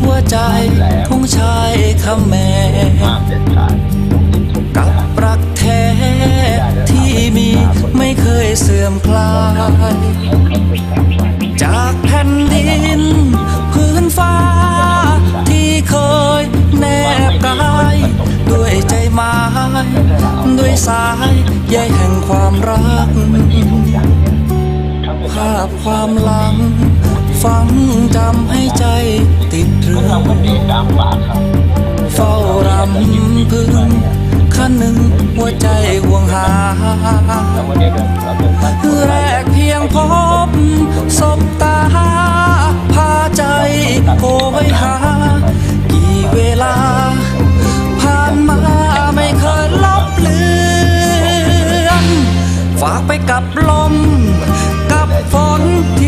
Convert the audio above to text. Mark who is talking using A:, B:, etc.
A: หัวใจพงชายคำแม่
B: กับรักแท้ที่มีไม่เคยเสื่อมคลาย จากแผ่นดินพื้นฟ้า ที่เคยแนบกายด้วยใจไม้ด้วยสายใยแห่งความรักภาพความหลัง ฝังจำให้ใจติดเรื่อง
A: เฝ้า
B: รำพึง
A: ขันหนึ่งหัวใจห่ว
B: งหาแรกเพียงพบสบตาพาใจโหยหา
A: กี่เวลา ผ่านมาไม่เคยลบเลือนฝาก
B: ไปกับลม กับฝนท